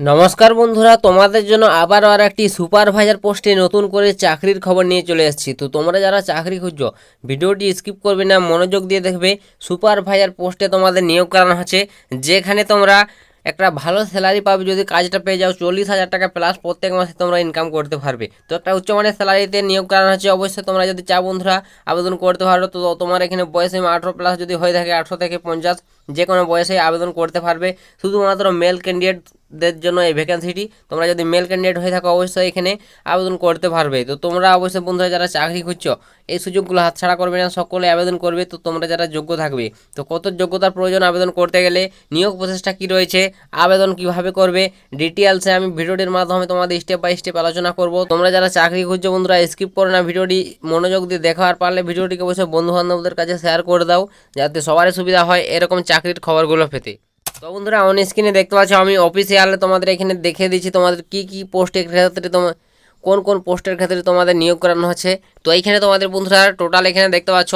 নমস্কার বন্ধুরা, তোমাদের জন্য আবারও আর একটি সুপারভাইজার পোস্টে নতুন করে চাকরির খবর নিয়ে চলে এসেছি। তো তোমরা যারা চাকরি খুঁজছো, ভিডিওটি স্কিপ করবে না, মনোযোগ দিয়ে দেখবে। সুপারভাইজার পোস্টে তোমাদের নিয়োগ করানো হচ্ছে, যেখানে তোমরা একটা ভালো স্যালারি পাবে যদি কাজটা পেয়ে যাও, চল্লিশ হাজার টাকা প্লাস প্রত্যেক মাসে তোমরা ইনকাম করতে পারবে। তো একটা উচ্চমানের স্যালারিতে নিয়োগ করানো হচ্ছে, অবশ্যই তোমরা যদি চা বন্ধুরা, আবেদন করতে পারো। তো তোমার এখানে বয়স আঠেরো প্লাস যদি হয়ে থাকে, আঠেরো থেকে পঞ্চাশ যে কোনো বয়সে আবেদন করতে পারবে। শুধুমাত্র মেল ক্যান্ডিডেটদের জন্য এই ভ্যাকেন্সিটি তোমরা যদি মেল ক্যান্ডিডেট হয়ে থাকো, অবশ্যই এখানে আবেদন করতে পারবে। তো তোমরা অবশ্যই বন্ধুরা যারা চাকরি খুঁজছো, এই সুযোগগুলো হাতছাড়া করবে না, সকলে আবেদন করবে। তো তোমরা যারা যোগ্য থাকবে, তো কত যোগ্যতার প্রয়োজন আবেদন করতে গেলে, নিয়োগ প্রসেসটা কী রয়েছে, আবেদন কীভাবে করবে ডিটেলসে আমি ভিডিওটির মাধ্যমে তোমাদের স্টেপ বাই স্টেপ আলোচনা করব। তোমরা যারা চাকরি খুঁজছো, বন্ধুরা স্কিপ করো না ভিডিওটি, মনোযোগ দিয়ে দেখো আর পারলে ভিডিওটিকে অবশ্যই বন্ধু বান্ধবদের কাছে শেয়ার করে দাও, যাতে সবারই সুবিধা হয় এরকম চাকরির খবরগুলো পেতে। তো বন্ধুরা অন স্ক্রিনে দেখতে পাচ্ছ আমি অফিসিয়াল তোমাদের এখানে দেখে দিচ্ছি তোমাদের কি কি পোস্টের ক্ষেত্রে তোমার কোন কোন পোস্টের ক্ষেত্রে তোমাদের নিয়োগ করানো হচ্ছে। তো এইখানে তোমাদের বন্ধুরা টোটাল এখানে দেখতে পাচ্ছ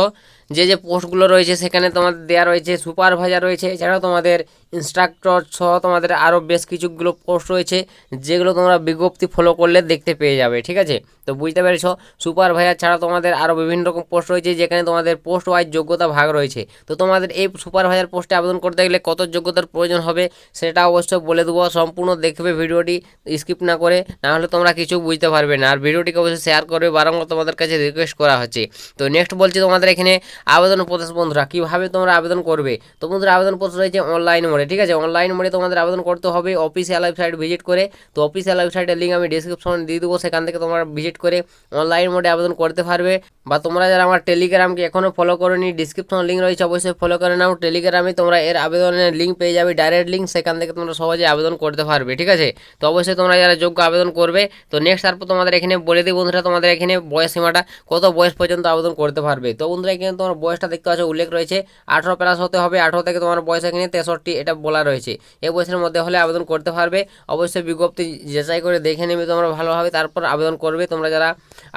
যে যে পোস্টগুলো রয়েছে সেখানে তোমাদের দেওয়া রয়েছে, সুপারভাইজার রয়েছে, এছাড়াও তোমাদের ইনস্ট্রাক্টর সহ তোমাদের আরও বেশ কিছুগুলো পোস্ট রয়েছে, যেগুলো তোমরা বিজ্ঞপ্তি ফলো করলে দেখতে পেয়ে যাবে, ঠিক আছে? তো বুঝতে পেরেছ? সুপারভাইজার ছাড়া তোমাদের আরও বিভিন্ন রকম পোস্ট রয়েছে, যেখানে তোমাদের পোস্ট ওয়াইজ যোগ্যতা ভাগ রয়েছে। তো তোমাদের এই সুপারভাইজার পোস্টে আবেদন করতে গেলে কত যোগ্যতার প্রয়োজন হবে সেটা অবশ্যই বলে দেবো, সম্পূর্ণ দেখবে ভিডিওটি স্কিপ না করে, না হলে তোমরা কিছু বুঝতে পারবে না। আর ভিডিওটিকে অবশ্যই শেয়ার করবে, বারংবার তোমাদের কাছে রিকোয়েস্ট করা হচ্ছে। তো নেক্সট বলছি তোমাদের এখানে আবেদন প্রসেস, বন্ধুরা, কীভাবে তোমরা আবেদন করবে? তো বন্ধুরা, আবেদন প্রসেস রয়েছে অনলাইন মোডে ঠিক আছে? অনলাইন মোডে তোমাদের আবেদন করতে হবে অফিসিয়াল ওয়েবসাইট ভিজিট করে। তো অফিসিয়াল ওয়েবসাইটের লিঙ্ক আমি ডিসক্রিপশনে দিয়ে দেবো, সেখান থেকে তোমরা ভিজিট করে অনলাইন মোডে আবেদন করতে পারবে। বা তোমরা যারা আমার টেলিগ্রামকে এখনও ফলো করোনি ডিসক্রিপশন লিঙ্ক রয়েছে অবশ্যই ফলো করে নাও। টেলিগ্রামে তোমরা এর আবেদনের লিঙ্ক পেয়ে যাবে ডাইরেক্ট লিঙ্ক সেখান থেকে তোমরা সহজে আবেদন করতে পারবে, ঠিক আছে? তো অবশ্যই তোমরা যারা যোগ্য আবেদন করবে, তো নেক্সট তারপর তোমাদের এখানে বলে দিই বন্ধুরা, তোমাদের এখানে বয়স সীমাটা, কত বয়স পর্যন্ত আবেদন করতে পারবে? তো বন্ধুরা, এখানে তোমার বয়সটা দেখতে পাচ্ছ, উল্লেখ রয়েছে, আঠারো প্লাস হতে হবে, আঠারো থেকে তোমার বয়স এখানে তেষট্টি, এটা বলা রয়েছে। এই বয়সের মধ্যে হলে আবেদন করতে পারবে, অবশ্যই বিজ্ঞপ্তি যাচাই করে দেখে নেবে তোমরা ভালোভাবে, তারপর আবেদন করবে তোমরা যারা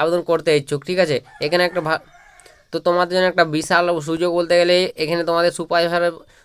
আবেদন করতে ইচ্ছুক, ঠিক আছে? এখানে একটা ভা- তো তোমাদের জন্য একটা বিশাল সুযোগ বলতে গেলে এখানে তোমাদের সুপারভাইজার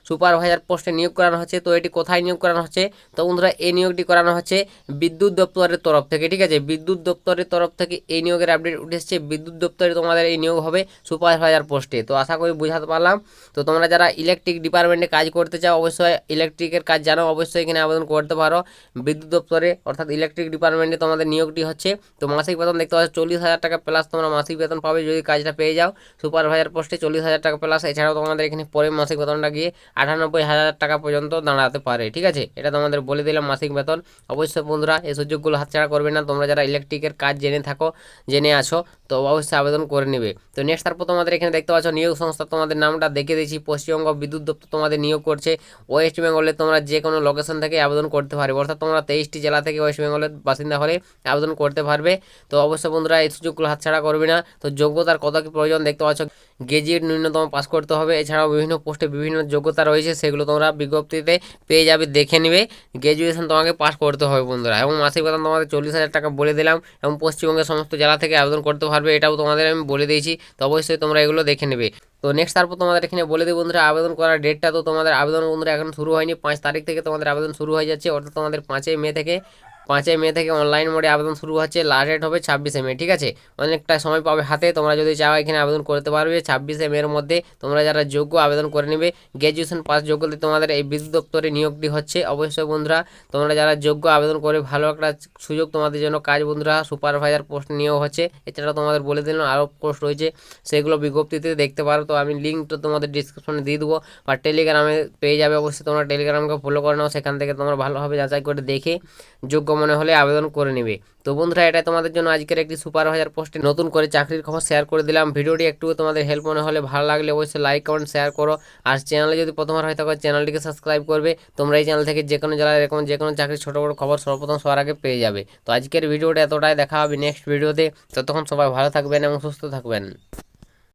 সুপারভাইজার পোস্টে নিয়োগ করানো হচ্ছে। তো এটি কোথায় নিয়োগ করানো হচ্ছে? তো বন্ধুরা, এই নিয়োগটি করানো হচ্ছে বিদ্যুৎ দপ্তরের তরফ থেকে, ঠিক আছে? বিদ্যুৎ দপ্তরের তরফ থেকে এই নিয়োগের আপডেট উঠে এসেছে বিদ্যুৎ দপ্তরে তোমাদের এই নিয়োগ হবে সুপারভাইজার পোস্টে তো আশা করি বুঝাতে পারলাম। তো তোমরা যারা ইলেকট্রিক ডিপার্টমেন্টে কাজ করতে চাও, অবশ্যই ইলেকট্রিকের কাজ জানো, অবশ্যই এখানে আবেদন করতে পারো। বিদ্যুৎ দপ্তরে, অর্থাৎ ইলেকট্রিক ডিপার্টমেন্টে তোমাদের নিয়োগটি হচ্ছে। তো মাসিক বেতন দেখতে পাচ্ছ, চল্লিশ হাজার টাকা প্লাস তোমরা মাসিক বেতন পাবে যদি কাজটা পেয়ে যাও। সুপারভাইজার পোস্টে চল্লিশ হাজার টাকা প্লাস এছাড়াও তোমাদের এখানে পরে মাসিক বেতনটা গিয়ে আটানব্বই হাজার টাকা পর্যন্ত দাঁড়াতে পারে, ঠিক আছে? এটা তোমাদের বলে দিলাম মাসিক বেতন। অবশ্যই বন্ধুরা, এই সুযোগগুলো হাতছাড়া করবে না। তোমরা যারা ইলেকট্রিকের কাজ জেনে থাকো, জেনে আছো তো অবশ্যই আবেদন করে নেবে। তো নেক্সট তারপর তোমাদের এখানে দেখতে পাচ্ছ, নিয়োগ সংস্থা তোমাদের নামটা দেখে দিয়েছি। পশ্চিমবঙ্গ বিদ্যুৎ দপ্তর তোমাদের নিয়োগ করছে। ওয়েস্ট বেঙ্গলে তোমরা যে কোনো লোকেশন থেকে আবেদন করতে পারবে। অর্থাৎ তোমরা তেইশটি জেলা থেকে ওয়েস্ট বেঙ্গলের বাসিন্দা হলে আবেদন করতে পারবে। তো অবশ্যই বন্ধুরা, এই সুযোগগুলো হাতছাড়া করবে না। তো যোগ্যতার কত কি প্রয়োজন দেখতে পাচ্ছ গ্রাজুয়েট ন্যূনতম পাস করতে হবে। এছাড়াও বিভিন্ন পোস্টে বিভিন্ন যোগ্যতা রয়েছে, সেগুলো তোমরা বিজ্ঞপ্তিতে পেয়ে যাবে, দেখে নেবে। গ্র্যাজুয়েশন তোমাকে পাস করতে হবে বন্ধুরা। এবং মাসিক বেতন তোমাদের চল্লিশ হাজার টাকা বলে দিলাম। এবং পশ্চিমবঙ্গের সমস্ত জেলা থেকে আবেদন করতে পারবে। এটাও তোমাদের আমি বলে দিয়েছি, তো অবশ্যই তোমরা এগুলো দেখে নেবে। তো নেক্সট তারপর তোমাদের এখানে বলে দিই বন্ধুরা, আবেদন করার ডেটটা তো তোমাদের আবেদন বন্ধুরা এখন শুরু হয়নি, পাঁচ তারিখ থেকে তোমাদের আবেদন শুরু হয়ে যাচ্ছে, অর্থাৎ তোমাদের পাঁচই মে থেকে পাঁচই মে থেকে অনলাইন মোডে আবেদন শুরু হচ্ছে লাস্ট ডেট হবে ছাব্বিশে মে, ঠিক আছে? অনেকটা সময় পাবে হাতে, তোমরা যদি চাও এখানে আবেদন করতে পারবে। ছাব্বিশে মের মধ্যে তোমরা যারা যোগ্য আবেদন করে নেবে গ্র্যাজুয়েশন পাস যোগ্যতে তোমাদের এই বিদ্যুৎ দপ্তরে নিয়োগটি হচ্ছে। অবশ্যই বন্ধুরা, তোমরা যারা যোগ্য আবেদন করে, ভালো একটা সুযোগ তোমাদের জন্য কাজ বন্ধুরা সুপারভাইজার পোস্ট নিয়োগ হচ্ছে। এছাড়া তোমাদের বলে দিলাম, আরও পোস্ট রয়েছে, সেগুলো বিজ্ঞপ্তিতে দেখতে পারো। তো আমি লিঙ্কটা তোমাদের ডিসক্রিপশনে দিয়ে দেবো, বা টেলিগ্রামে পেয়ে যাবে। অবশ্যই তোমরা টেলিগ্রামকে ফলো করে নাও, সেখান থেকে তোমরা ভালোভাবে যাচাই করে দেখে যোগ্য মনে হলে আবেদন করে নেবে। তো বন্ধুরা এটা তোমাদের জন্য আজকের একটি সুপারভাইজার পোস্টে নতুন করে চাকরির খবর শেয়ার করে দিলাম। ভিডিওটি একটু তোমাদের হেল্প মনে হলে ভালো লাগলে অবশ্যই লাইক কমেন্ট শেয়ার করো। আর চ্যানেলে যদি প্রথমবার হয়ে থাকো চ্যানেলটিকে সাবস্ক্রাইব করবে। তোমরা এই চ্যানেল থেকে যে কোনো জেলার এরকম যে কোনো চাকরির ছোটো বড়ো খবর সর্বপ্রথম সবার আগে পেয়ে যাবে। তো আজকের ভিডিওটা এতটাই। দেখা হবে নেক্সট ভিডিওতে ততক্ষণ সবাই ভালো থাকবেন এবং সুস্থ থাকবেন।